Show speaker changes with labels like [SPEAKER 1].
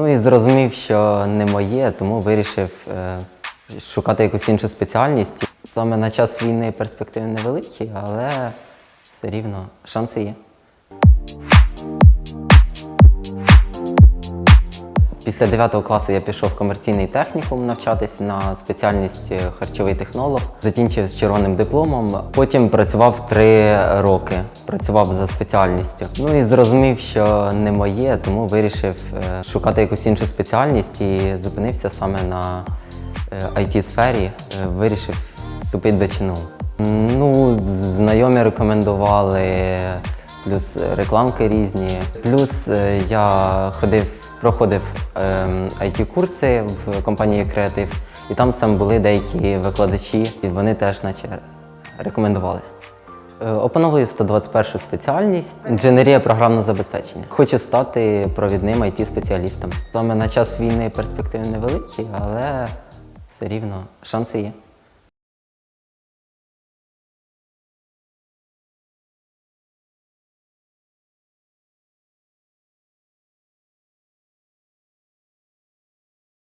[SPEAKER 1] Ну і зрозумів, що не моє, тому вирішив е, шукати якусь іншу спеціальність. Саме на час війни перспективи невеликі, але все рівно шанси є. Після 9 класу я пішов в комерційний технікум навчатись на спеціальність е, харчовий технолог. Закінчив з червоним дипломом. Потім працював три роки. Працював за спеціальністю. Ну і зрозумів, що не моє, тому вирішив е, шукати якусь іншу спеціальність і зупинився саме на it сфері Е, Вирішив вступити до ЧНУ. Ну, знайомі рекомендували, плюс рекламки різні. Плюс е, я ходив, проходив it курси в компанії Креатив, і там саме були деякі викладачі, і вони теж наче рекомендували. Е, Опановую 121 спеціальність інженерія програмного забезпечення. Хочу стати провідним it спеціалістом Саме на час війни перспективи невеликі, але все рівно шанси є.